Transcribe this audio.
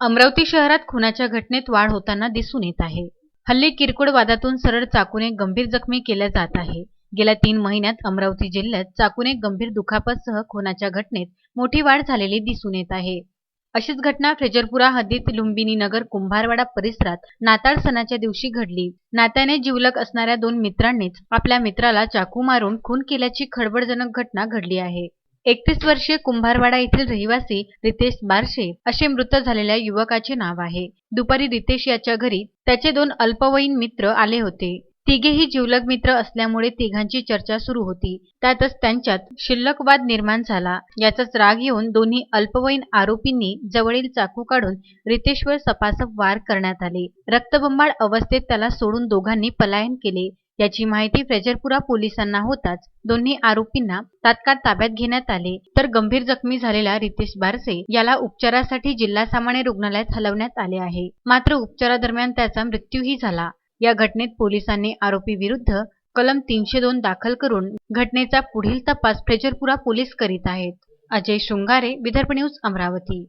अमरावती शहरात खुनाच्या घटनेत वाढ होताना दिसून येत आहे. हल्ली किरकोळ वादातून सरळ चाकूने गंभीर जखमी केल्या जात आहे. गेल्या तीन महिन्यात अमरावती जिल्ह्यात चाकूने गंभीर दुखापतसह खुनाच्या घटनेत मोठी वाढ झालेली दिसून येत आहे. अशीच घटना फ्रेजरपुरा हद्दीत लुंबिनी नगर कुंभारवाडा परिसरात नाताळ सणाच्या दिवशी घडली. नात्याने जिवलग असणाऱ्या दोन मित्रांनीच आपल्या मित्राला चाकू मारून खून केल्याची खळबळजनक घटना घडली आहे. एकतीस वर्षीय कुंभारवाडा येथील रहिवासी रितेश बारशे असे मृत झालेल्या युवकाचे नाव आहे. दुपारी रितेश याच्या घरी त्याचे दोन अल्पवयीन मित्र आले होते. तिघेही जिवलग मित्र असल्यामुळे तिघांची चर्चा सुरू होती. त्यातच त्यांच्यात शिल्लक वाद निर्माण झाला. याचाच राग येऊन दोन्ही अल्पवयीन आरोपींनी जवळील चाकू काढून रितेशवर सपासप वार करण्यात आले. रक्तबंबाळ अवस्थेत त्याला सोडून दोघांनी पलायन केले. याची माहिती फ्रेजरपुरा पोलिसांना होताच दोन्ही आरोपींना तात्काळ ताब्यात घेण्यात आले. तर गंभीर जखमी झालेला रितेश बारसे याला उपचारासाठी जिल्हा सामान्य रुग्णालयात हलवण्यात आले आहे. मात्र उपचारादरम्यान त्याचा मृत्यूही झाला. या घटनेत पोलिसांनी आरोपी विरुद्ध कलम तीनशे दोन दाखल करून घटनेचा पुढील तपास फ्रेजरपुरा पोलीस करीत आहेत. अजय शृंगारे विदर्भ न्यूज अमरावती.